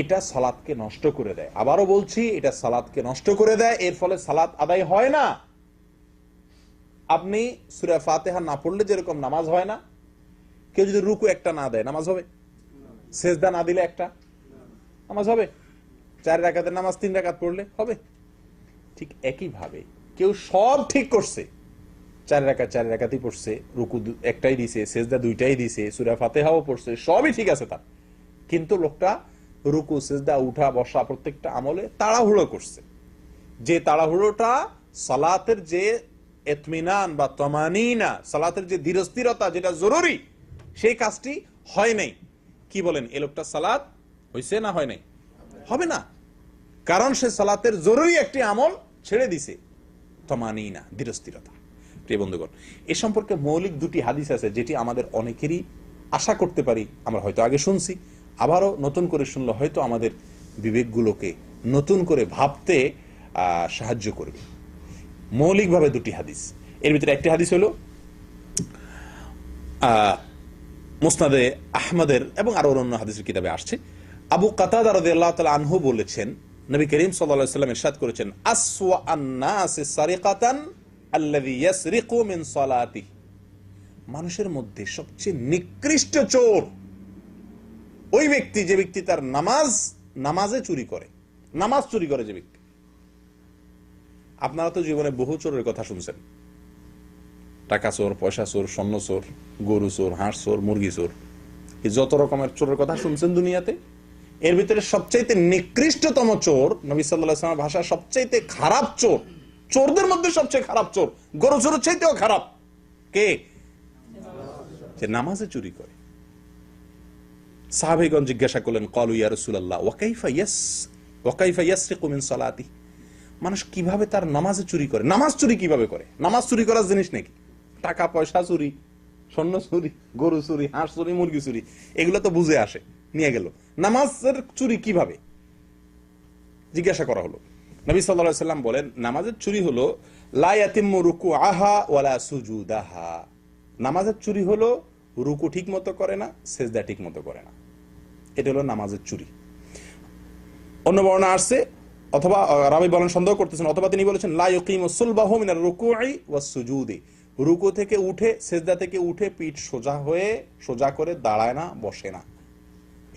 এটা সালাদকে নষ্ট করে দেয়। আবারও বলছি, এটা সালাদকে নষ্ট করে দেয়, এর ফলে সালাদ আদায় হয় না। আপনি সুরা ফাতেহা না পড়লে যেরকম নামাজ হয় না, কেউ যদি রুকু একটা না দেয়, নামাজ হবে? সেজদা না দিলে একটা? নামাজ হবে? চার রাকাতের নামাজ, তিন রাকাত পড়লে হবে? ঠিক একইভাবে কেউ সব ঠিক করছে, চার রাকাত, চার রাকাতই পড়ছে, রুকু একটাই দিছে, সেজদা দুইটাই দিছে, সুরা ফাতেহাও পড়ছে, সবই ঠিক আছে তার। কিন্তু লোকটা রুকু, সেজদা, উঠা, বসা প্রত্যেকটা আমলে তাড়াহুড়ো করছে। যে তাড়াহুড়োটা সালাতের যে এতমিনান বা তমানিনা, সালাতের যে ধীরস্থিরতা যেটা জরুরি, সেই কাজটি হয় নাই। কি বলেন, এ লোকটা সালাত হয়েছে না হয় নাই? হবে না। কারণ সে সালাতের জরুরি একটি আমল ছেড়ে দিছে। তমানিনা, ধীরস্থিরতা। প্রিয় বন্ধুগণ, এ সম্পর্কে মৌলিক দুটি হাদিস আছে যেটি আমাদের অনেকেরই আশা করতে পারি আমরা হয়তো আগে শুনছি। আবারও নতুন করে শুনলে হয়তো আমাদের বিবেকগুলোকে নতুন করে ভাবতে সাহায্য করবে। মৌলিকভাবে দুটি হাদিস। এর ভিতরে একটি হাদিস হলো মুসনাদে আহমদের এবং আরও অন্য হাদিসের কিতাবে আসছে। আবু কাতাদা আল্লাহ তাআলা আনহু বলেছেন, নবী করিম আলাইহি সাল্লাম ইরশাদ করেছেন, আসওয়া আন-নাস সারিকাতান আল্লাযী ইয়াসরিকু মিন সালাতিহি। মানুষের মধ্যে সবচেয়ে নিকৃষ্ট চোর ওই ব্যক্তি, যে ব্যক্তি তার নামাজ, নামাজে চুরি করে। নামাজ চুরি করে যে ব্যক্তি। আপনারা তো জীবনে বহু চোরের কথা শুনছেন। টাকা চোর, পয়সা চোর, স্বর্ণ চোর, গরু চোর, হাঁস চোর, মুরগি চোর। এই যত রকমের চোরের কথা শুনছেন দুনিয়াতে, এর ভিতরে সবচাইতে নিকৃষ্টতম চোর নবী সাল্লাহ ইসলামের ভাষা সবচাইতে খারাপ চোর। চোরদের মধ্যে সবচেয়ে খারাপ চোর। গরু চোরের চাইতেও খারাপ। কে? যে নামাজে চুরি করে। সাহাবেগণ জিজ্ঞাসা করলেন, কলু ইয়া রসুল্লাহ ওয়াকাইফা ইয়াস ওয়াকাইফা ইয়াসরিকু মিন সালাতি? মানুষ কীভাবে তার নামাজে চুরি করে? নামাজ চুরি কীভাবে করে? নামাজ চুরি করার জিনিস নাকি? টাকা, পয়সা চুরি, স্বর্ণ চুরি, গরু চুরি, হাঁস চুরি, মুরগি চুরি, এগুলো তো বুঝে আসে, নিয়ে গেল। নামাজের চুরি কীভাবে? জিজ্ঞাসা করা হলো। নবী সাল্লাল্লাহু সাল্লাম বলেন, নামাজের চুরি হলো, লা ইয়াতিম্মু রুকুআহা ওয়ালা সুজুদাহা। নামাজের চুরি হলো, রুকু ঠিক মতো করে না, সেজদা ঠিক মতো করে না। এটা হলো নামাজের চুরি। অন্য বর্ণনা আসছে, অথবা রাবি বলেন, সন্দেহ করতেছেন, অথবা তিনি বলেছেন রুকু থেকে উঠে, সেজদা থেকে উঠে পিঠ সোজা হয়ে, সোজা করে দাঁড়ায় না, বসে না।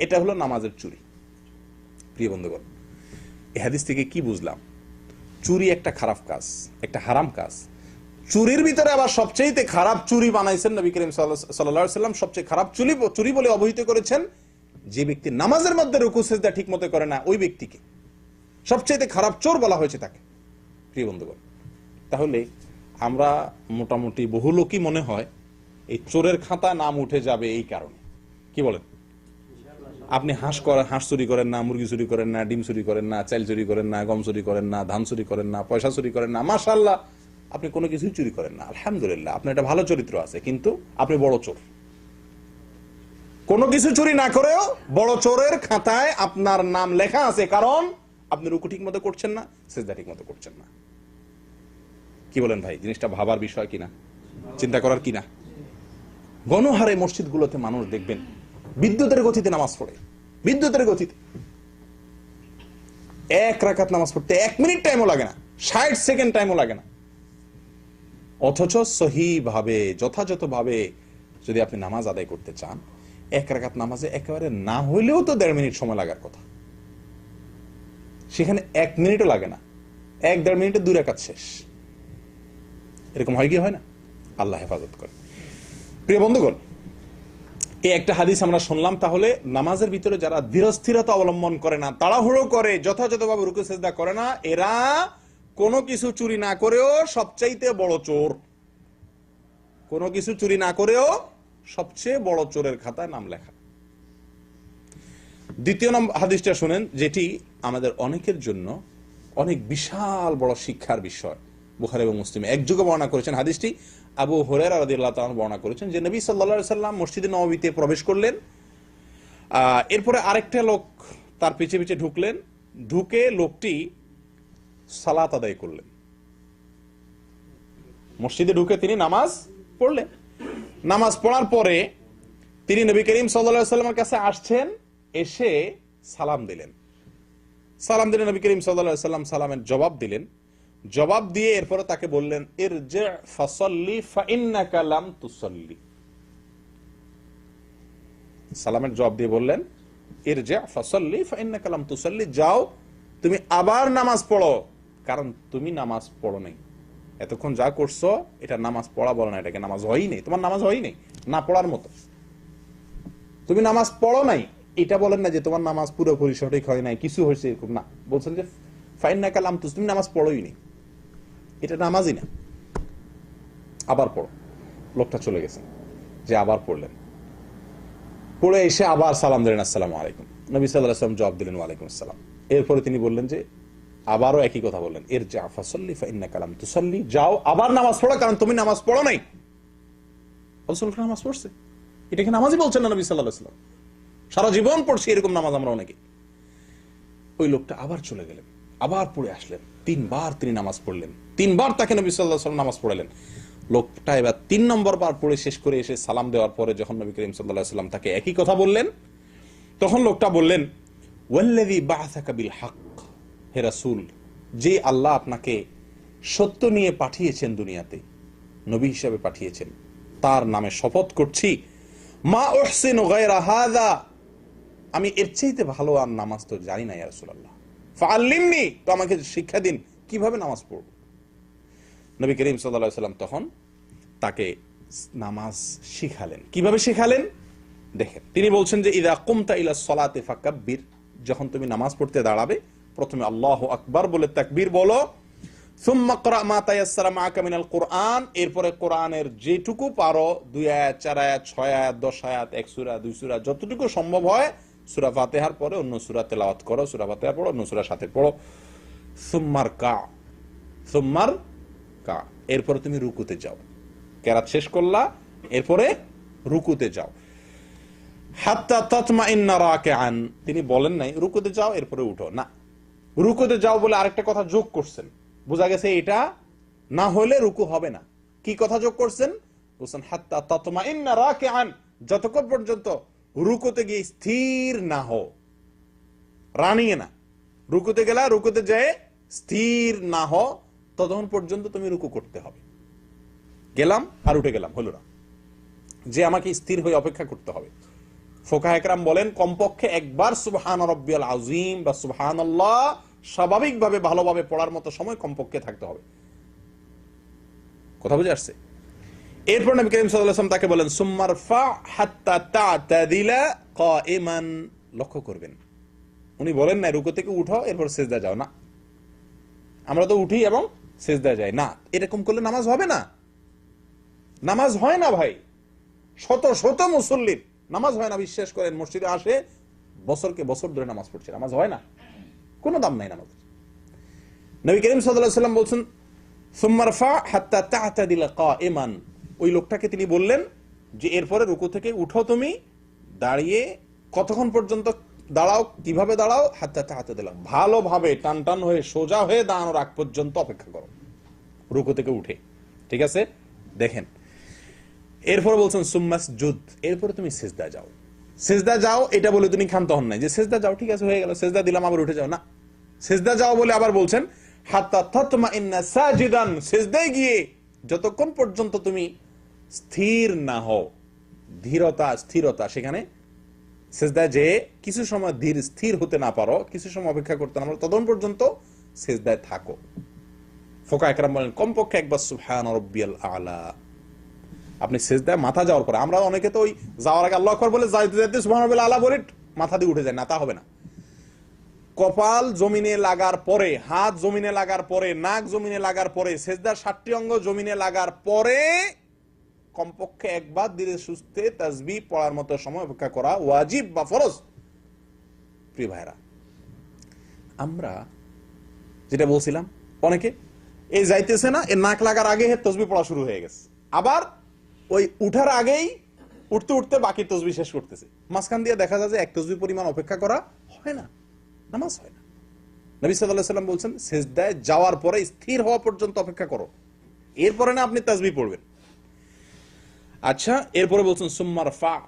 এটা হলো নামাজের চুরি। প্রিয় বন্ধুগণ, এই হাদিস থেকে কি বুঝলাম? চুরি একটা খারাপ কাজ, একটা হারাম কাজ। চুরির ভিতরে আবার সবচেয়ে খারাপ চুরি বানাইছেন নবী করিম সাল্লাহ সাল্লাম সবচেয়ে খারাপ চুরি চুরি বলে অবহিত করেছেন যে ব্যক্তি নামাজের মধ্যে রুকু, সেজদা ঠিক মতো করে না, ওই ব্যক্তিকে। সবচেয়ে খারাপ চোর বলা হয়েছে তাকে। প্রিয় বন্ধুগণ, তাহলে আমরা মোটামুটি বহু লোকই মনে হয় এই চোরের খাতা নাম উঠে যাবে এই কারণে। কি বলেন? আপনি হাঁস করেন হাঁস চুরি করেন না, মুরগি চুরি করেন না, ডিম চুরি করেন না, চাল চুরি করেন না, গম চুরি করেন না, ধান চুরি করেন না, পয়সা চুরি করেন না মাশাল্লাহ আপনি কোনো কিছুই চুরি করেন না। আলহামদুলিল্লাহ, আপনার একটা ভালো চরিত্র আছে, কিন্তু আপনি বড় চোর। কোনো কিছু চুরি না করেও বড় চোরের খাতায় আপনার নাম লেখা আছে, কারণ আপনি রুকু ঠিক মতো করছেন না, সেজদা ঠিক মতো করছেন না। কি বলেন ভাই, জিনিসটা ভাবার বিষয় কিনা? চিন্তা করার কিনা? গণহারে মসজিদগুলোতে মানুষ দেখবেন, বিদ্যুতের গতিতে নামাজ পড়ে, বিদ্যুতের গতিতে। এক রাকাত নামাজ পড়তে এক মিনিট টাইমও লাগে না, ষাট সেকেন্ড টাইমও লাগে না। অথচ সহি ভাবে যথাযথ ভাবে যদি আপনি নামাজ আদায় করতে চান এক রাকাত নামাজে একেবারে না হইলেও তো দেড় মিনিট সময় লাগার কথা। সেখানে এক মিনিটও লাগে না। এক দেড় মিনিটে দুই রাকাত শেষ। এরকম হয় কি? হয় না? আল্লাহ হেফাজত করে। প্রিয় বন্ধুগণ, এই একটা হাদিস আমরা শুনলাম, তাহলে নামাজের ভিতরে যারা ধীরস্থিরতা অবলম্বন করে না, তাড়াহুড়ো করে, যথাযথভাবে রুকু, সেজদা করে না, এরা কোনো কিছু চুরি না করেও সবচাইতে বড় চোর। কোনো কিছু চুরি না করেও সবচেয়ে বড় চোরের খাতায় নাম লেখা। দ্বিতীয় নম্বর হাদিসটা শুনেন, যেটি আমাদের অনেকের জন্য অনেক বিশাল বড় শিক্ষার বিষয়। বুখারি এবং মুসলিম একযোগে বর্ণনা করেছেন হাদিসটি। আবু হরের রাদিয়াল্লাহু তাআলা বর্ণনা করেছেন যে নবী আলাইহি সাল্লাম মসজিদে নববীতে প্রবেশ করলেন। এরপরে আরেকটা লোক তার পিছে পিছে ঢুকলেন, ঢুকে লোকটি সালাত আদায় করলেন। মসজিদে ঢুকে তিনি নামাজ পড়লেন। নামাজ পড়ার পরে তিনি নবী করিম সাল্লামের কাছে আসছেন, এসে সালাম দিলেন। সালাম দিলেন নবী করিম সাল্লাম সালামের জবাব দিলেন। জবাব দিয়ে এরপরে তাকে বললেন এর যে ফসল্লি তুসল্লি। সালামের জবাব দিয়ে বললেন এর যে ফসল্লি ফাইন্নাকা লাম তুসল্লি। যাও, তুমি আবার নামাজ পড়ো। কারণ তুমি নামাজ পড়ো নাই। এতক্ষণ যা করছ, এটা নামাজ পড়া বলো না, এটাকে নামাজ হয়ই নেই। তোমার নামাজ হয়ই নেই, না পড়ার মতো। তুমি নামাজ পড়ো নাই, এটা বলেন না যে তোমার নামাজ পুরোপুরি সঠিক হয় নাই, কিছু হয়েছে এরকম, না। বলছেন যে ফাইন না কালাম তুস, তুমি নামাজ পড়োই নি এটা নামাজই না। আবার পড়ো। লোকটা চলে গেছে, যে আবার পড়লেন। পড়ে এসে আবার সালাম দিলেন, আসসালামু আলাইকুম। নবী সাল্লাহ আসলাম জবাব দিলেন, ওয়ালাইকুম আসসালাম। এরপরে তিনি বললেন যে আবারও একই কথা বললেন এর যা ফাসল্লি ফাইন্না কালাম তুসল্লি। যাও, আবার নামাজ পড়ো, কারণ তুমি নামাজ পড়ো নাই। নামাজ পড়ছে। এটা কি নামাজই বলছেন না নবী সাল্লাহ সারা জীবন পড়ছি, এরকম নামাজ আমরা অনেকে। ওই লোকটা আবার চলে গেলেন, আবার পড়ে আসলেন। তিনবার তিনি নামাজ পড়লেন। তিনবার তাকে নবী সাল্লাহ নামাজ পড়ালেন। লোকটা এবার তিন নম্বর বার পড়ে শেষ করে এসে সালাম দেওয়ার পরে যখন নবী করিম সাল্লাহ সাল্লাম তাকে একই কথা বললেন, তখন লোকটা বললেন, ওয়াল্লাযী বাআসাকা বিল হক হে রাসূল, যে আল্লাহ আপনাকে সত্য নিয়ে পাঠিয়েছেন দুনিয়াতে, নবী হিসাবে পাঠিয়েছেন, তার নামে শপথ করছি, মা হাযা। আমি এর চাইতে ভালো আর নামাজ তো জানি না, ইয়া রাসূলুল্লাহ। ফাআল্লিমনি, তো আমাকে শিক্ষা দিন, কীভাবে নামাজ পড়ব? নবী করিম আলাইহি সাল্লাম তখন তাকে নামাজ শিখালেন। কীভাবে শিখালেন? দেখেন, তিনি বলছেন যে, ইদা কুমতা ইলা সলাতে ফাকাব্বির যখন তুমি নামাজ পড়তে দাঁড়াবে প্রথমে আল্লাহু আকবার বলে তাকবীর বলো। এরপরে কোরআনের যেটুকু পারো, দুই চার ছয় দশ আয়াত, এক সূরা, দুই যতটুকু সম্ভব হয় পরে অন্য সূরা তেলাওয়াত করো পড়ো সাথে পড়ো। সুম্মার কা কা। এরপরে তুমি রুকুতে যাও। কেরাত শেষ করলা, এরপরে রুকুতে যাও। হাত্তা তৎমা ইন্না তিনি বলেন নাই, রুকুতে যাও, এরপরে উঠো। না রুকুতে যাও বলে আরেকটা কথা যোগ করছেন। বোঝা গেছে এটা না হলে রুকু হবে না। কি কথা যোগ করছেন? বলছেন, হাত্তা তৎমা ইন্না রাকিআন যতক্ষণ পর্যন্ত রুকুতে গিয়ে স্থির না হও। রানিয়ে না। রুকুতে গেলা, রুকুতে যায় স্থির না হ ততক্ষণ পর্যন্ত তুমি রুকু করতে হবে। গেলাম আর উঠে গেলাম, হলো না। যে আমাকে স্থির হয়ে অপেক্ষা করতে হবে। ফোকা একরাম বলেন, কমপক্ষে একবার সুবহান রব্বিয়াল আজিম বা সুবহান আল্লাহ স্বাভাবিকভাবে ভালোভাবে পড়ার মতো সময় কমপক্ষে থাকতে হবে। কথা বুঝে আসছে? এরপর নবী করিম ওয়াসাল্লাম তাকে বলেন সুম্মার ফা হাত্তা তা'তাদিলা কাইমান লক্ষ্য করবেন। উনি বলেন না রুকু থেকে উঠো, এরপর সেজদা যাও। না। আমরা তো উঠি এবং সেজদা যাই। না, এরকম করলে নামাজ হবে না। নামাজ হয় না ভাই। শত শত মুসল্লির নামাজ হয় না। বিশ্বাস করেন, মসজিদে আসে, বছরকে বছর ধরে নামাজ পড়ছে। নামাজ হয় না। কোনো দাম নাই নামাজের। নবী করিম সাল্লাম বলছেন সুম্মার ফা হাত্তা তা'তাদিলা কাইমান ওই লোকটাকে তিনি বললেন যে, এরপরে রুকু থেকে উঠো তুমি, দাঁড়িয়ে কতক্ষণ পর্যন্ত দাঁড়াও, কীভাবে দাঁড়াও? হাত্তা তাহাতে দিলাম ভালোভাবে টান টান হয়ে সোজা হয়ে দাঁড়ানোর আগ পর্যন্ত অপেক্ষা করো, রুকু থেকে উঠে। ঠিক আছে? দেখেন। এরপর বলছেন সুম্মাস যুদ্ধ এরপরে তুমি সেজদা যাও। সেজদা যাও, এটা বলে তুমি ক্ষান্ত হন নাই যে, সেজদা যাও, ঠিক আছে, হয়ে গেল। সেজদা দিলাম, আবার উঠে যাও। না। সেজদা যাও বলে আবার বলছেন সেজদায় গিয়ে যতক্ষণ পর্যন্ত তুমি স্থির না হও, ধীরতা, স্থিরতা, সেখানে সেজদায় যে কিছু সময় ধীর, স্থির হতে না পারো, কিছু সময় অপেক্ষা করতে না পারো, ততক্ষণ পর্যন্ত সেজদায় থাকো। ফোকা একরাম বলেন, কমপক্ষে একবার রব্বিয়াল আলা আপনি সেজদায় মাথা যাওয়ার পরে, আমরা অনেকে তো ওই যাওয়ার আগে আল্লাহ বলে যাইতে যাইতে সুবহান আলা বলে মাথা দিয়ে উঠে যায় না, তা হবে না। কপাল জমিনে লাগার পরে, হাত জমিনে লাগার পরে, নাক জমিনে লাগার পরে, সেজদার ষাটটি অঙ্গ জমিনে লাগার পরে কমপক্ষে একবার ধীরে সুস্থে তাজবি পড়ার মতো সময় অপেক্ষা করা ওয়াজিব বা ফরজ, প্রিয় ভাইরা আমরা যেটা বলছিলাম, অনেকে এই যাইতেছে না এর নাক লাগার আগে তসবি পড়া শুরু হয়ে গেছে। আবার ওই উঠার আগেই উঠতে উঠতে বাকি তসবি শেষ করতেছে। মাঝখান দিয়ে দেখা যায় যে এক তসবি পরিমাণ অপেক্ষা করা হয় না। নামাজ হয় না। নবী সাল্লাম বলছেন, সেজদায় যাওয়ার পরে স্থির হওয়া পর্যন্ত অপেক্ষা করো। এরপরে না আপনি তাজবি পড়বেন। আচ্ছা এরপরে বলছেন সুম্মার ফা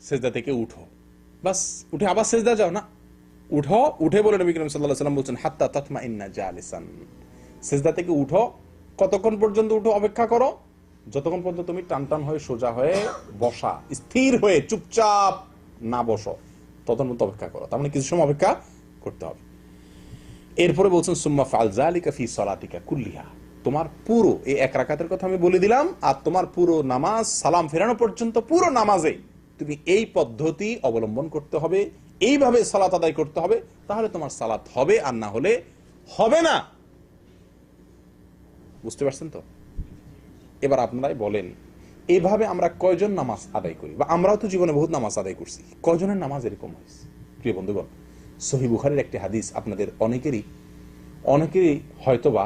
সেজদা থেকে উঠো। বাস, উঠে আবার সেজদা যাও না। উঠো, উঠে বলে নবী করিম সাল্লাহ সাল্লাম বলছেন, হাত্তা তৎমা ইন্না জালিসান সেজদা থেকে উঠো, কতক্ষণ পর্যন্ত উঠো অপেক্ষা করো? যতক্ষণ পর্যন্ত তুমি টান টান হয়ে সোজা হয়ে বসা, স্থির হয়ে চুপচাপ না বসো, ততক্ষণ পর্যন্ত অপেক্ষা করো। তার মানে কিছু সময় অপেক্ষা করতে হবে। এরপরে বলছেন, সুম্মা ফালজালিকা ফি সলাতিকা কুল্লিহা। তোমার পুরো, এই এক রাকাতের কথা আমি বলে দিলাম, আর তোমার পুরো নামাজ, সালাম ফেরানো পর্যন্ত পুরো নামাজে তুমি এই পদ্ধতি অবলম্বন করতে হবে, এইভাবে সালাত আদায় করতে হবে, তাহলে তোমার সালাত হবে আর না হলে হবে না। বুঝতে পারছেন তো? এবার আপনারাই বলেন, এভাবে আমরা কয়জন নামাজ আদায় করি? বা আমরাও তো জীবনে বহুত নামাজ আদায় করছি, কয়জনের নামাজ এরকম হয়েছে? প্রিয় বন্ধুগণ সহি বুখারের একটি হাদিস আপনাদের অনেকেরই অনেকেরই হয়তোবা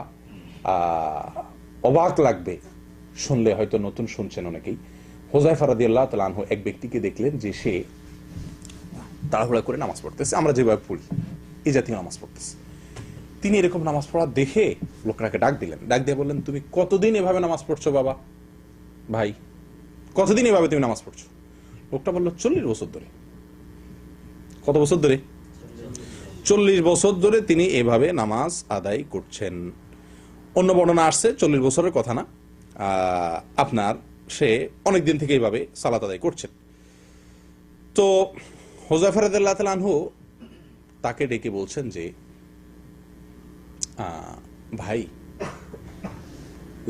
অবাক লাগবে শুনলে, হয়তো নতুন শুনছেন অনেকেই। হোজাই ফারাদি আল্লাহ তালাহ এক ব্যক্তিকে দেখলেন যে সে তাড়াহুড়া করে নামাজ পড়তেছে। আমরা যেভাবে পড়ি এই জাতীয় নামাজ পড়তেছে। তিনি এরকম নামাজ পড়া দেখে লোকটাকে ডাক দিলেন। ডাক দিয়ে বললেন, তুমি কতদিন এভাবে নামাজ পড়ছো বাবা? ভাই, কতদিন এভাবে তুমি নামাজ পড়ছো? লোকটা বলল, চল্লিশ বছর ধরে। কত বছর ধরে? চল্লিশ বছর ধরে তিনি এভাবে নামাজ আদায় করছেন। অন্য বর্ণনা আসছে, চল্লিশ বছরের কথা না। আপনার সে অনেক দিন থেকে এইভাবে সালাত আদায় করছেন। তো হোজাফর আনহু তাকে ডেকে বলছেন যে ভাই,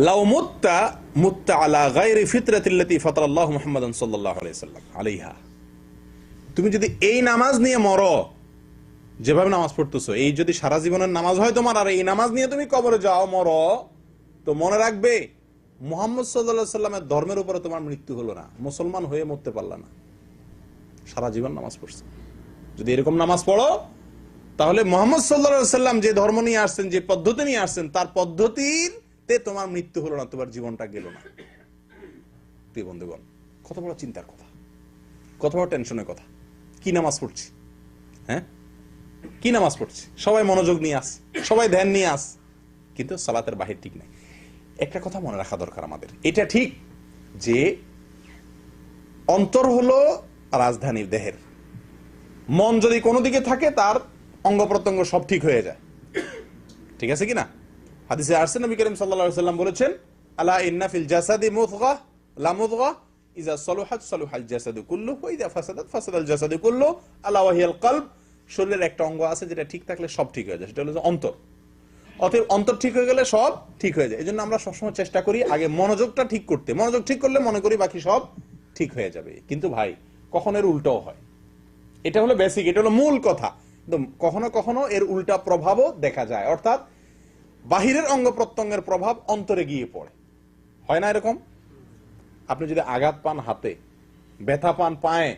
লাউ মুত্তা মুত্তা আলা গায়রি ফিতরাতিল্লাতি ফাতারাল্লাহু মুহাম্মাদান সাল্লাল্লাহু আলাইহি সাল্লাম আলাইহা। তুমি যদি এই নামাজ নিয়ে মরো যেভাবে নামাজ পড়তেছো, এই যদি সারা জীবনের নামাজ হয় তোমার, আর এই নামাজ নিয়ে তুমি কবরে যাও, মর, তো মনে রাখবে, মোহাম্মদ সাল্লাহ সাল্লামের ধর্মের উপরে তোমার মৃত্যু হলো না। মুসলমান হয়ে মরতে পারলা না। সারা জীবন নামাজ পড়ছে। যদি এরকম নামাজ পড়ো, তাহলে মোহাম্মদ সাল্লা সাল্লাম যে ধর্ম নিয়ে আসছেন, যে পদ্ধতি নিয়ে আসছেন, তার পদ্ধতিতে তোমার মৃত্যু হলো না, তোমার জীবনটা গেল না। প্রিয় বন্ধুগণ, কত বড় চিন্তার কথা, কত বড় টেনশনের কথা। কি নামাজ পড়ছি? হ্যাঁ? কি নামাজ পড়ছি? সবাই মনোযোগ নিয়ে আস, সবাই ধ্যান নিয়ে আস। কিন্তু সালাতের বাহির ঠিক নাই। একটা কথা মনে রাখা দরকার আমাদের। এটা ঠিক যে অন্তর হলো রাজধানীর দেহের। মন যদি কোনো দিকে থাকে, তার অঙ্গ প্রত্যঙ্গ সব ঠিক হয়ে যায়। ঠিক আছে কি না হাদিসে আরসেন নবী করিম আলাইহি সাল্লাম বলেছেন, আলা ইন্না ফিল জাসাদি মুদগা লামুদগা ইজা সালুহাত সালুহাল জাসাদু কুল্লু ওয়া ফাসাদাত ফাসাদাল জাসাদু কুল্লু আলা ওয়াহিয়াল কলব শরীরের একটা অঙ্গ আছে যেটা ঠিক থাকলে সব ঠিক হয়ে যায়, সেটা হলো অন্তর। অতএব অন্তর ঠিক হয়ে গেলে সব ঠিক হয়ে যায়। এই জন্য আমরা সবসময় চেষ্টা করি আগে মনোযোগটা ঠিক করতে। মনোযোগ ঠিক করলে মনে করি বাকি সব ঠিক হয়ে যাবে। কিন্তু ভাই, কখন এর উল্টাও হয়। এটা হলো বেসিক এটা হলো মূল কথা। কখনো কখনো এর উল্টা প্রভাবও দেখা যায়। অর্থাৎ বাহিরের অঙ্গ প্রত্যঙ্গের প্রভাব অন্তরে গিয়ে পড়ে। হয় না এরকম? আপনি যদি আঘাত পান হাতে, ব্যথা পান পায়ে,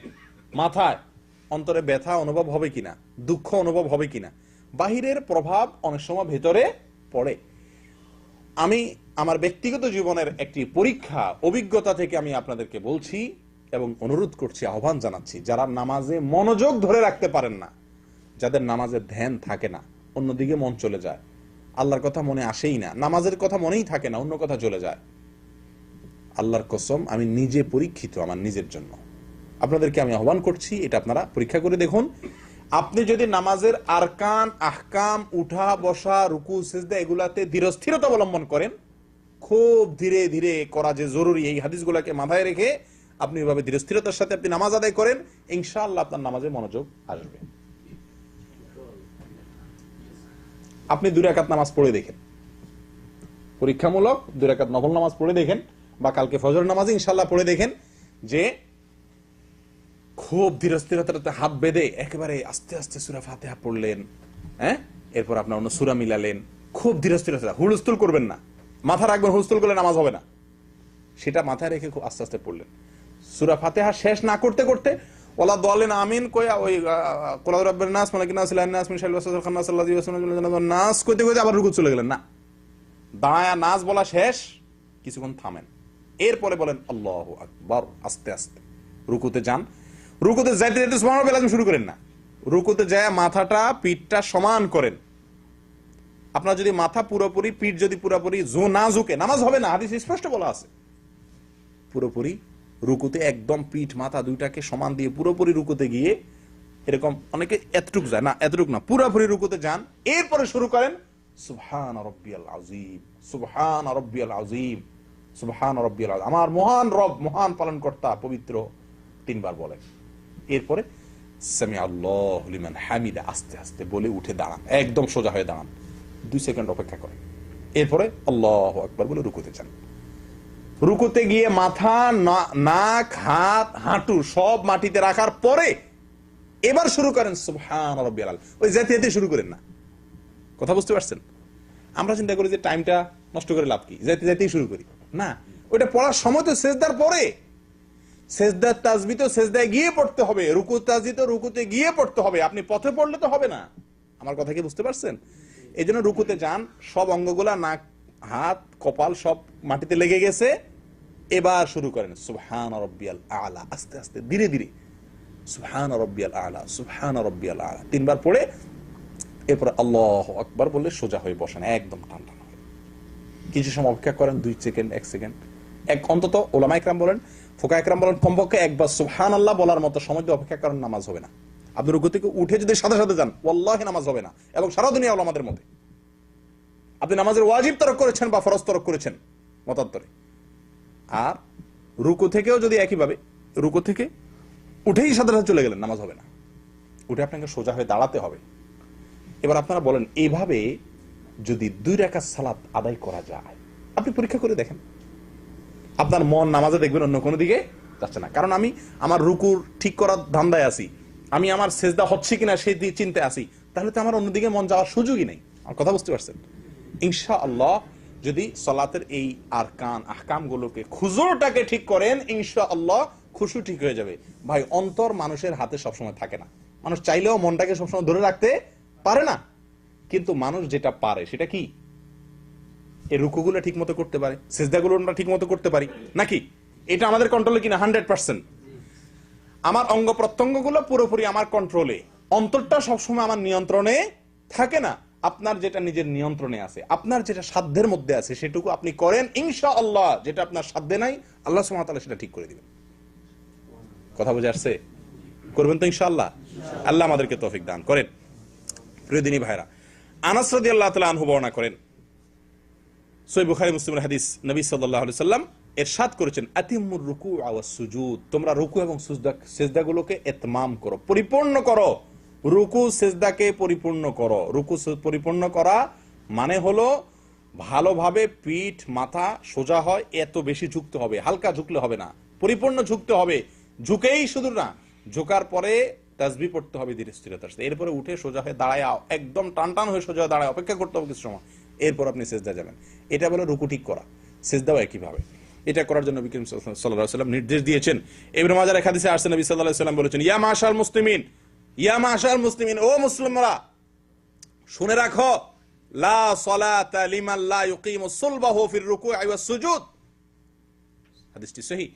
মাথায় অন্তরে ব্যথা অনুভব হবে কিনা, দুঃখ অনুভব হবে কিনা, বাহিরের প্রভাব অনেক সময় ভেতরে পড়ে। আমি আমার ব্যক্তিগত জীবনের একটি পরীক্ষা, অভিজ্ঞতা থেকে আমি আপনাদেরকে বলছি এবং অনুরোধ করছি, আহ্বান জানাচ্ছি, যারা নামাজে মনোযোগ ধরে রাখতে পারেন না, যাদের নামাজের ধ্যান থাকে না, অন্যদিকে মন চলে যায়। আল্লাহর কথা মনে আসেই না, নামাজের কথা মনেই থাকে না, অন্য কথা চলে যায়। আল্লাহর কসম, আমি নিজে পরীক্ষিত আমার নিজের জন্য। আপনাদেরকে আমি আহ্বান করছি, এটা আপনারা পরীক্ষা করে দেখুন। আপনি যদি নামাজের আরকান, আহকাম, উঠা, বসা, রুকু, সেজদা এগুলাতে ধীরস্থিরতা অবলম্বন করেন, খুব ধীরে ধীরে করা যে জরুরি এই হাদিসগুলোকে মাথায় রেখে আপনি এভাবে ধীরস্থিরতার সাথে আপনি নামাজ আদায় করেন, ইনশাআল্লাহ আপনার নামাজে মনোযোগ আসবে। আপনি দুই রাকাত নামাজ পড়ে দেখেন। পরীক্ষামূলক দুই রাকাত নফল নামাজ পড়ে দেখেন বা কালকে ফজর নামাজ ইনশাল্লাহ পড়ে দেখেন যে খুব ধীরস্থিরতাতে হাত বেঁধে একেবারে আস্তে আস্তে সুরা ফাতেহা পড়লেন হ্যাঁ? এরপর আপনার অন্য সুরা মিলালেন। খুব ধীরস্থিরতা, হুলস্থুল করবেন না। মাথা রাখবেন হুলস্থুল করলে নামাজ হবে না। সেটা মাথায় রেখে খুব আস্তে আস্তে পড়লেন। সুরা ফাতেহা শেষ না করতে করতে ওলা দলেন আমিন কয়া ওই কোলা রব্বের নাস মালিক নাস, ইলাহিন নাস, মিন খান্নাস আল্লাযী ইউওয়াসওয়াসু নাস কইতে কইতে আবার রুকু চলে গেলেন। না। দাঁড়ায়া নাচ বলা শেষ, কিছুক্ষণ থামেন। এরপরে বলেন, আল্লাহ আকবর, আস্তে আস্তে। রুকুতে যান। রুকুতে যাইতে যাইতে সুবহানাল্লাহ বেলাজম শুরু করেন না। রুকুতে যায় মাথাটা, পিঠটা সমান করেন। আপনার যদি মাথা পুরোপুরি, পিঠ যদি পুরোপুরি জো না ঝুঁকে, নামাজ হবে না, হাদিস স্পষ্ট বলা আছে। পুরোপুরি রুকুতে একদম পিঠ, মাথা দুইটাকে সমান দিয়ে পুরোপুরি রুকুতে গিয়ে এরকম অনেকে এতটুক যায়। না, এতটুক না, পুরোপুরি রুকুতে যান, এরপরে শুরু করেন, সুবহান রব্বিয়াল আজিম সুবহান রব্বিয়াল আজিম সুবহান রব্বিয়াল আজিম আমার মহান রব, মহান পালন কর্তা পবিত্র তিনবার বলেন। এরপরে সামি হামিদা আস্তে আস্তে বলে উঠে দাঁড়ান, একদম সোজা হয়ে দাঁড়ান, দুই সেকেন্ড অপেক্ষা করেন। এরপরে আল্লাহ আকবার বলে রুকুতে যান রুকুতে গিয়ে মাথা নাক, হাত, হাঁটু সব মাটিতে রাখার পরে এবার শুরু করেন, সুবহান ওই যেতে যেতে শুরু করেন না। কথা বুঝতে পারছেন? আমরা চিন্তা করি যে টাইমটা নষ্ট করে লাভ কি? যেতে যেতেই শুরু করি। না, ওইটা পড়ার সময় তো সেজদার পরে। সেজদার তাজবি তো সেজদায় গিয়ে পড়তে হবে রুকু তাজবি তো রুকুতে গিয়ে পড়তে হবে, আপনি পথে পড়লে তো হবে না। আমার কথা কি বুঝতে পারছেন? এই জন্য রুকুতে যান, সব অঙ্গগুলা নাক, হাত, কপাল সব মাটিতে লেগে গেছে, এবার শুরু করেন, সুবহান রব্বিয়াল আলা, আস্তে আস্তে, ধীরে ধীরে। সুবহান রব্বিয়াল আলা, সুবহান রব্বিয়াল আলা। তিনবার পড়ে, এরপরে আল্লাহ আকবার বললে সোজা হয়ে বসেন, একদম টান টান হয়ে। কিছু সময় অপেক্ষা করেন, দুই সেকেন্ড, এক সেকেন্ড। এক, অন্তত ওলামা একরাম বলেন ফোকা একরাম বলেন, কমপক্ষে একবার সুবহান আল্লাহ বলার মতো সময় অপেক্ষা করেন, নামাজ হবে না। আপনি রুকু উঠে যদি সাথে সাথে যান, ওয়াল্লাহি নামাজ হবে না। এবং সারা দুনিয়া ওলামাদের মধ্যে। আপনি নামাজের ওয়াজিব তরক করেছেন বা ফরজ তরক করেছেন, মতান্তরে। আর রুকু থেকেও যদি একইভাবে, রুকু থেকে উঠেই সাথে সাথে চলে গেলেন, নামাজ হবে না। উঠে আপনাকে সোজা হয়ে দাঁড়াতে হবে। এবার আপনারা বলেন এইভাবে যদি দুই রেখা সালাত আদায় করা যায়, আপনি পরীক্ষা করে দেখেন। আপনার মন নামাজে দেখবেন অন্য কোনো দিকে যাচ্ছে না। কারণ আমি আমার রুকুর ঠিক করার ধান্দায় আছি। আমি আমার সেজদা হচ্ছে কিনা সেই চিন্তায় আছি। তাহলে তো আমার অন্যদিকে মন যাওয়ার সুযোগই নেই। আমার কথা বুঝতে পারছেন? ইনশা আল্লাহ যদি সলাতের এই আরকান আহকাম গুলোকে খুজুরটাকে ঠিক করেন ইনশা আল্লাহ খুশু ঠিক হয়ে যাবে। ভাই, অন্তর মানুষের হাতে সবসময় থাকে না। মানুষ চাইলেও মনটাকে সবসময় ধরে রাখতে পারে না। কিন্তু মানুষ যেটা পারে, সেটা কি? এই রুকুগুলো ঠিক মতো করতে পারে, সেজদাগুলো আমরা ঠিক মতো করতে পারি, নাকি? এটা আমাদের কন্ট্রোলে কিনা? হান্ড্রেড পার্সেন্ট আমার অঙ্গ প্রত্যঙ্গগুলো পুরোপুরি আমার কন্ট্রোলে অন্তরটা সবসময় আমার নিয়ন্ত্রণে থাকে না। আপনার যেটা নিজের নিয়ন্ত্রণে আছে, আপনার যেটা সাধ্যের মধ্যে আছে, সেটুকু আপনি করেন ইনশা আল্লাহ যেটা আপনার সাধ্যে নাই, আল্লাহ সুমাতালা সেটা ঠিক করে দিবেন। কথা বুঝে আসছে? করবেন তো ইনশাআল্লাহ? আল্লাহ আমাদেরকে তৌফিক দান করেন। প্রিয় দিনী ভাইরা, আনাস রাদিয়াল্লাহু তাআলা আনহু বর্ণনা করেন সই বুখারী মুসলিমের হাদিস নবী আলাইহি সাল্লাম এরশাদ করেছেন, আতিমুর রুকু ওয়াস সুজুদ। তোমরা রুকু এবং সুজদা, সেজদাগুলোকে ইতমাম করো, পরিপূর্ণ করো। রুকু, সেজদাকে পরিপূর্ণ করো। রুকু পরিপূর্ণ করা মানে হলো ভালোভাবে পিঠ, মাথা সোজা হয়, এত বেশি ঝুঁকতে হবে, হালকা ঝুঁকলে হবে না, পরিপূর্ণ ঝুঁকতে হবে। ঝুঁকেই শুধু না, ঝুঁকার পরে তাসবি পড়তে হবে ধীরে স্থিরতার সাথে। এরপরে উঠে সোজা হয়ে দাঁড়ায়, একদম টান টান হয়ে সোজা দাঁড়ায়, অপেক্ষা করতে হবে কিছু সময়। এরপর আপনি সেজদা যাবেন এটা বলে রুকু ঠিক করা। সেজদাও একইভাবে এটা করার জন্য বিক্রম সাল্লাহ সাল্লাম নির্দেশ দিয়েছেন। এবার মাজার একাদিসে আসছে, নবী সাল্লাহ সাল্লাম বলেছেন, ইয়া মাশাল মুসলিমিন, ইয়া মাশাল মুসলিমিন, ও মুসলিমরা, শুনে রাখো, লা সালাতা লিমান লা ইউকিমু সুলবাহু ফির সুজুদ। হাদিসটি সহিহ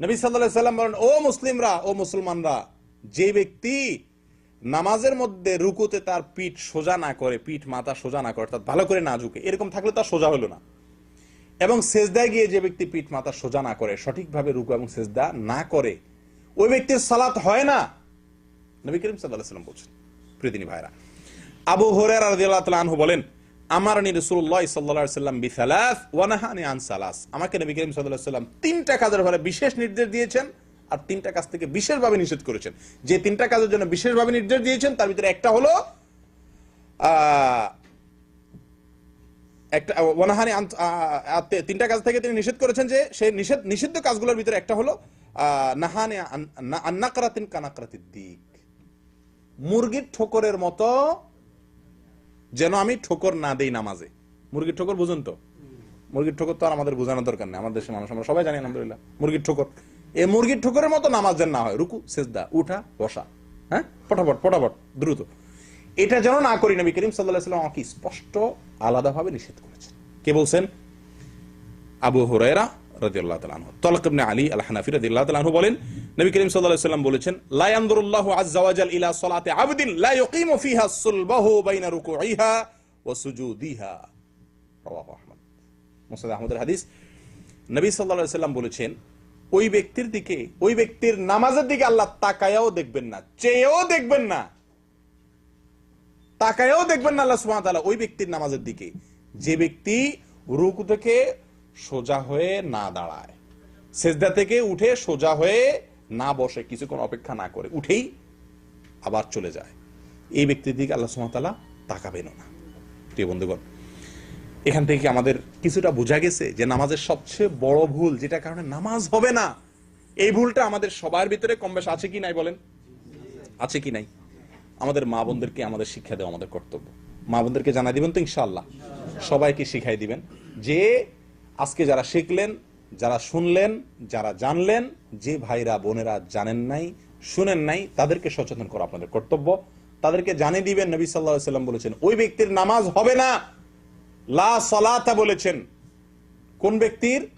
নবী সাল্লাল্লাহু আলাইহি সাল্লাম বলেন, ও মুসলিমরা, ও মুসলমানরা, যে ব্যক্তি নামাজের মধ্যে রুকুতে তার পিঠ সোজা না করে, পিঠ মাথা সোজা না করে, অর্থাৎ ভালো করে না ঝুঁকে, এরকম থাকলে তার সোজা হলো না। এবং সেজদায় গিয়ে যে ব্যক্তি পিঠ মাথা সোজা না করে, সঠিকভাবে রুকু এবং সেজদা না করে, ওই ব্যক্তির সালাত হয় না। নবী করিম সাল্লাহ সাল্লাম বলছেন প্রিয়দিনী ভাইরা আবু হরের আনহু বলেন আমার নি রাসূলুল্লাহ সাল্লাল্লাহু আলাইহি সাল্লাম বিসালাস ওয়া নাহানি আন সালাস। আমাকে নবী করিম আলাইহি সাল্লাম তিনটা কাজের ব্যাপারে বিশেষ নির্দেশ দিয়েছেন। আর তিনটা কাজ থেকে বিশেষভাবে নিষেধ করেছেন। যে তিনটা কাজের জন্য বিশেষভাবে নির্দেশ দিয়েছেন তার ভিতরে একটা হলো একটা তিনটা কাজ থেকে তিনি নিষেধ করেছেন যে সেই নিষেধ নিষিদ্ধ কাজগুলোর ভিতরে একটা হলো আহ, নাহানি আন- না- কানাকরাতির দিক। মুরগির ঠোকরের মতো যেন আমি ঠোকর না দেই নামাজে। মুরগির ঠোকর বুঝুন তো? মুরগির ঠোকর তো আর আমাদের বোঝানোর দরকার নেই। আমাদের দেশের মানুষ আমরা সবাই জানি আলহামদুলিল্লাহ। মুরগির ঠোকর। এই মুরগির ঠোকরের মতো নামাজ যেন না হয়। রুকু, সেজদা, উঠা, বসা। হ্যাঁ? পটাপট পটাপট, দ্রুত। এটা যেন না করি নবী করিম সাল্লাহ সাল্লাম আমাকে স্পষ্ট, আলাদাভাবে নিষেধ করেছেন। কে বলছেন? আবু হুরায়রা আনহু। তালক ইবনে আলী আল হানাফি রাদিয়াল্লাহু তাআলা আনহু বলেন, নবী করিম আলাইহি সাল্লাম বলেছেন, লা ইয়ানদুরুল্লাহু আযজা ওয়া জাল ইলা সালাতি আবদিন, লা ইউকিমু ফিহা সুলবাহু বাইনা রুকুইহা ওয়া সুজুদিহা। রাওয়াহু আহমদ। মুসনাদ আহমদের হাদিস। নবী সাল্লাল্লাহু আলাইহি বলেছেন ওই ব্যক্তির দিকে, ওই ব্যক্তির নামাজের দিকে আল্লাহ তাকায়াও দেখবেন না, চেয়েও দেখবেন না। তাকায়াও দেখবেন না আল্লাহ তাআলা ওই ব্যক্তির নামাজের দিকে। যে ব্যক্তি রুকু থেকে সোজা হয়ে না দাঁড়ায়, সেজদা থেকে উঠে সোজা হয়ে না বসে, কিছুক্ষণ অপেক্ষা না করে উঠেই আবার চলে যায়। এই ব্যক্তির দিকে আল্লাহ তাআলা তাকাবেনও না। প্রিয় বন্ধুগণ এখান থেকে আমাদের কিছুটা বোঝা গেছে যে নামাজের সবচেয়ে বড় ভুল যেটা কারণে নামাজ হবে না, এই ভুলটা আমাদের সবার ভিতরে কম বেশ আছে কি নাই বলেন? আছে কি নাই? আমাদের মা বোনদেরকে আমাদের শিক্ষা দেওয়া আমাদের কর্তব্য। মা বোনদেরকে জানাই দিবেন তো ইনশাল্লাহ সবাইকে শিখাই দিবেন যে আজকে যারা শিখলেন, যারা শুনলেন, যারা জানলেন, যে ভাইরা, বোনেরা জানেন নাই, শুনেন নাই, তাদেরকে সচেতন করা আপনাদের কর্তব্য। তাদেরকে জানিয়ে দিবেন, নবী সাল্লাহ সাল্লাম বলেছেন, ওই ব্যক্তির নামাজ হবে না। লা সলাতা বলেছেন। কোন ব্যক্তির?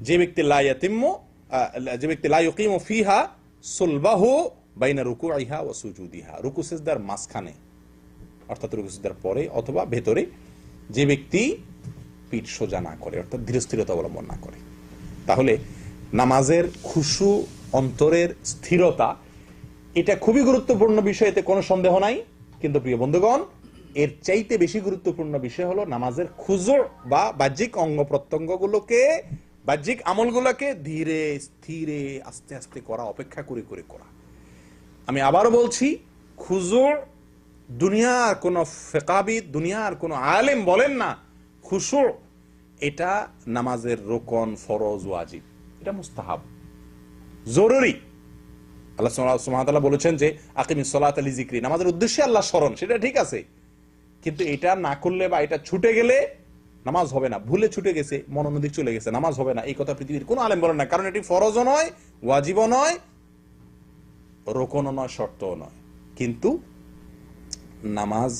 যে ব্যক্তি লা ইয়াতিম্ম আহ, যে ব্যক্তি লা ইউকিমু ফিহা সুলবাহু বাইনা রুকুইহা ও সুজুদিহা। রুকু সিজদার মাঝখানে অর্থাৎ রুকু সিজদার পরে অথবা ভেতরে যে ব্যক্তি পিঠ সোজা না করে অর্থাৎ ধীরস্থিরতা অবলম্বন না করে। তাহলে নামাজের খুশু অন্তরের স্থিরতা এটা খুবই গুরুত্বপূর্ণ বিষয় এতে কোনো সন্দেহ নাই। কিন্তু প্রিয় বন্ধুগণ এর চাইতে বেশি গুরুত্বপূর্ণ বিষয় হলো নামাজের খুজুর বা বাহ্যিক অঙ্গ প্রত্যঙ্গগুলোকে, বাহ্যিক আমলগুলোকে ধীরে, স্থিরে, আস্তে আস্তে করা, অপেক্ষা করে করে করা। আমি আবারও বলছি, খুজুর দুনিয়ার কোনো ফেকাবিদ দুনিয়ার কোনো আলেম বলেন না, খুশুর, এটা নামাজের রোকন, ফরজ, ওয়াজিব। এটা মুস্তাহাব। জরুরি। আল্লাহ সুমাতাল্লাহ বলেছেন যে আকিমি সলাত আলী জিক্রি নামাজের উদ্দেশ্যে আল্লাহ স্মরণ, সেটা ঠিক আছে। কিন্তু এটা না করলে বা এটা ছুটে গেলে নামাজ হবে না। ভুলে ছুটে গেছে মনোনদিক চলে গেছে, নামাজ হবে না। এই কথা পৃথিবীর কোনো আলেম বলেন না, কারণ এটি ফরজও নয়, ওয়াজিবও নয়, রোকনও নয়, শর্তও নয়। কিন্তু নামাজ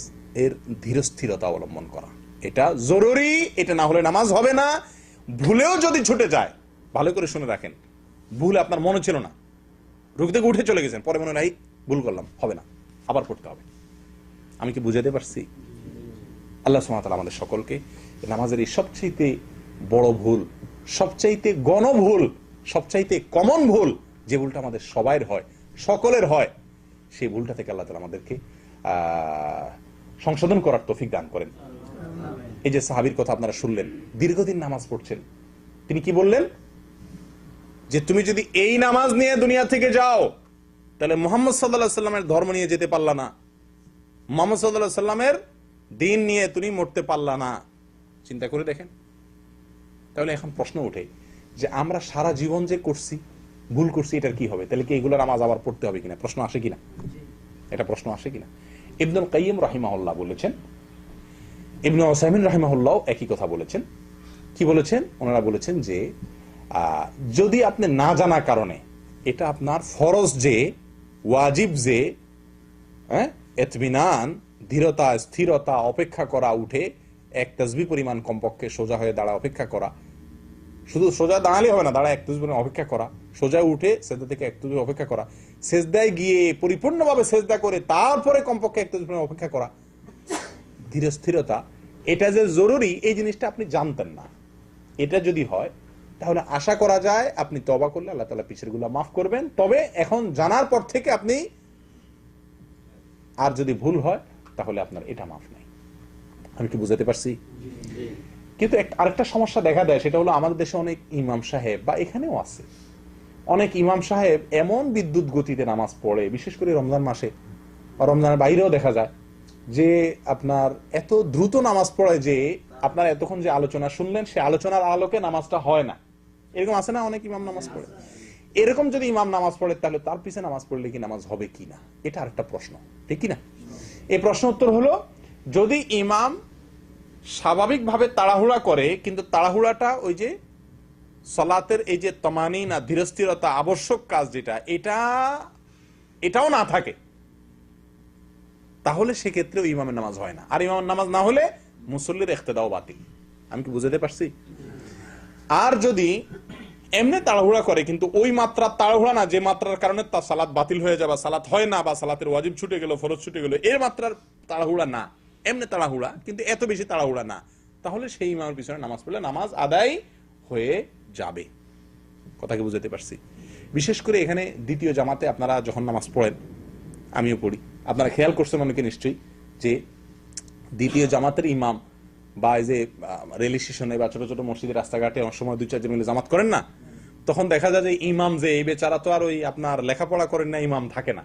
এর ধীরস্থিরতা অবলম্বন করা, এটা জরুরি, এটা না হলে নামাজ হবে না। ভুলেও যদি ছুটে যায়, ভালো করে শুনে রাখেন, ভুল আপনার মনে ছিল না রুখ থেকে উঠে চলে গেছেন, পরে মনে নাই ভুল করলাম, হবে না, আবার পড়তে হবে। আমি কি বুঝাতে পারছি? আল্লাহ সুমাতাল আমাদের সকলকে নামাজের এই সবচাইতে বড় ভুল, সবচাইতে গণভুল, সবচাইতে কমন ভুল যে ভুলটা আমাদের সবাইয়ের হয়, সকলের হয়, সেই ভুলটা থেকে আল্লাহ তালা আমাদেরকে সংশোধন করার তৌফিক দান করেন। এই যে সাহাবির কথা আপনারা শুনলেন, দীর্ঘদিন নামাজ পড়ছেন, তিনি কি বললেন? যে তুমি যদি এই নামাজ নিয়ে দুনিয়া থেকে যাও, তাহলে মোহাম্মদ সাল্লাহ সাল্লামের ধর্ম নিয়ে যেতে পারলা না। মোহাম্মদ সাল্লাহ সাল্লামের দিন নিয়ে তুমি মরতে পারলা না। চিন্তা করে দেখেন। তাহলে এখন প্রশ্ন ওঠে যে আমরা সারা জীবন যে করছি, ভুল করছি, এটার কি হবে? তাহলে কি এগুলোর নামাজ আবার পড়তে হবে কিনা? প্রশ্ন আসে কিনা? এটা প্রশ্ন আসে কিনা? ইবনুল কাইম রাহিমাহুল্লাহ বলেছেন, ইবনু ওসাইমিন রাহিমাহুল্লাহ একই কথা বলেছেন। কি বলেছেন? ওনারা বলেছেন যে যদি আপনি না জানা কারণে, এটা আপনার ফরজ যে, ওয়াজিব যে হ্যাঁ এতমিনান ধীরতা, স্থিরতা অপেক্ষা করা উঠে এক তসবি পরিমাণ কমপক্ষে সোজা হয়ে দাঁড়া, অপেক্ষা করা। শুধু সোজা দাঁড়ালে হবে না, দাঁড়া, এক তসবি অপেক্ষা করা। সোজা উঠে সেজদা থেকে এক তসবি অপেক্ষা করা। সেজদায় গিয়ে পরিপূর্ণভাবে সেজদা করে তারপরে কমপক্ষে এক তসবি অপেক্ষা করা। ধীর স্থিরতা, এটা যে জরুরি, এই জিনিসটা আপনি জানতেন না। এটা যদি হয়, তাহলে আশা করা যায় আপনি তবা করলে আল্লাহ তালা পিছেরগুলা মাফ করবেন। তবে এখন জানার পর থেকে আপনি, আর যদি ভুল হয় তাহলে আপনার এটা মাফ নাই। আমি কি বুঝাতে পারছি? কিন্তু আরেকটা সমস্যা দেখা দেয়, সেটা হলো আমাদের দেশে অনেক ইমাম সাহেব, বা এখানেও আছে। অনেক ইমাম সাহেব এমন বিদ্যুৎ গতিতে নামাজ পড়ে, বিশেষ করে রমজান মাসে, বা রমজানের বাইরেও দেখা যায়, যে আপনার এত দ্রুত নামাজ পড়ে যে আপনার এতক্ষণ যে আলোচনা শুনলেন, সে আলোচনার আলোকে নামাজটা হয় না। এরকম আছে না অনেক ইমাম নামাজ পড়ে? এরকম যদি ইমাম নামাজ পড়ে, তাহলে তার পিছনে নামাজ পড়লে কি নামাজ হবে কি না? এটা আরেকটা প্রশ্ন, ঠিক কি না? এই প্রশ্ন উত্তর হলো, যদি ইমাম স্বাভাবিকভাবে তাড়াহুড়া করে, কিন্তু তাড়াহুড়াটা ওই যে সলাতের এই যে তমানি না ধীরস্থিরতা, আবশ্যক কাজ যেটা, এটা, এটাও না থাকে, তাহলে সেক্ষেত্রে ওই ইমামের নামাজ হয় না। আর ইমামের নামাজ না হলে মুসল্লির এখতেদাও বাতিল। আমি কি বুঝাতে পারছি? আর যদি এমনি তাড়াহুড়া করে, কিন্তু ওই মাত্রা তাড়াহুড়া না, যে মাত্রার কারণে তার সালাত বাতিল হয়ে যাবে সালাত হয় না, বা সালাতের ওয়াজিব ছুটে গেল, ফরজ ছুটে গেল, এর মাত্রার তাড়াহুড়া না। এমনি তাড়াহুড়া, কিন্তু এত বেশি তাড়াহুড়া না। তাহলে সেই ইমামের পিছনে নামাজ পড়লে নামাজ আদায় হয়ে যাবে। কথাকে বুঝাতে পারছি। বিশেষ করে এখানে দ্বিতীয় জামাতে আপনারা যখন নামাজ পড়েন, আমিও পড়ি। আপনারা খেয়াল করছেন অনেকে নিশ্চয়ই, যে দ্বিতীয় জামাতের ইমাম বা এই যে রেল স্টেশনে বা ছোট ছোট মসজিদের রাস্তাঘাটে অনেক সময় দুই চারজন মিলে জামাত করেন না তখন দেখা যায় যে ইমাম যে এই বেচারা তো আর ওই আপনার লেখাপড়া করেন না ইমাম থাকে না।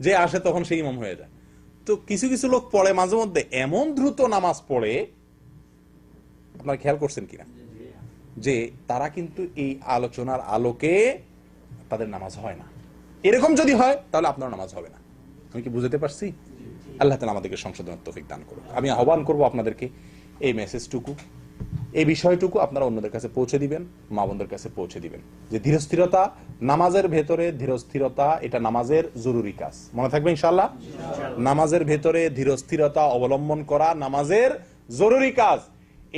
যে আসে তখন সেই ইমাম হয়ে যায়। তো কিছু কিছু লোক পড়ে মাঝে মধ্যে এমন দ্রুত নামাজ পড়ে আপনারা খেয়াল করছেন কিনা? যে তারা কিন্তু এই আলোচনার আলোকে তাদের নামাজ হয় না। এরকম যদি হয় তাহলে আপনার নামাজ হবে না। আমি কি বুঝতে পারছি? আল্লাহ তালা আমাদেরকে সংশোধনের তৌফিক দান করুন আমি আহ্বান করব আপনাদেরকে এই মেসেজটুকু এই বিষয়টুকু আপনারা অন্যদের কাছে পৌঁছে দিবেন, মা বোনদের কাছে পৌঁছে দিবেন। যে ধীরস্থিরতা, নামাজের ভেতরে ধীরস্থিরতা, এটা নামাজের জরুরি কাজ। মনে থাকবে ইনশাল্লাহ নামাজের ভেতরে ধীরস্থিরতা অবলম্বন করা নামাজের জরুরি কাজ।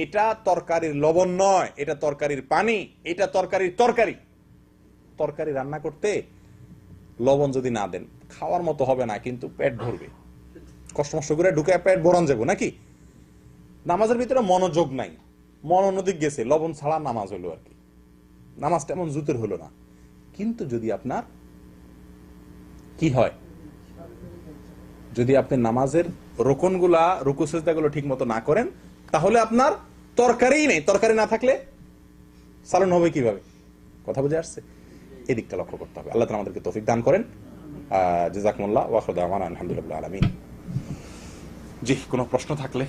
এটা তরকারির লবণ নয়, এটা তরকারির পানি, এটা তরকারির তরকারি। তরকারি রান্না করতে লবণ যদি না দেন, খাওয়ার মতো হবে না, কিন্তু পেট ভরবে। কষ্ট মষ্ট করে ঢুকে পেট ভরন যাব, নাকি? নামাজের ভিতরে মনোযোগ নাই। মন অন্যদিক গেছে, লবণ ছাড়া নামাজ হলো আর কি। নামাজটা এমন জুতের হলো না। কিন্তু যদি আপনার, কি হয়? যদি আপনি নামাজের রোকনগুলা, রুকু ঠিক মতো না করেন, তাহলে আপনার তরকারি নেই। তরকারি না থাকলে সালন হবে কীভাবে? কথা বুঝে আসছে? এদিকটা লক্ষ্য করতে হবে। আল্লাহ আমাদেরকে তৌফিক দান করেন। জেজাকমুল্লাহ ওয়াখরুদ আলহামদুলিল্লাহ আলমিন। জি, কোনো প্রশ্ন থাকলে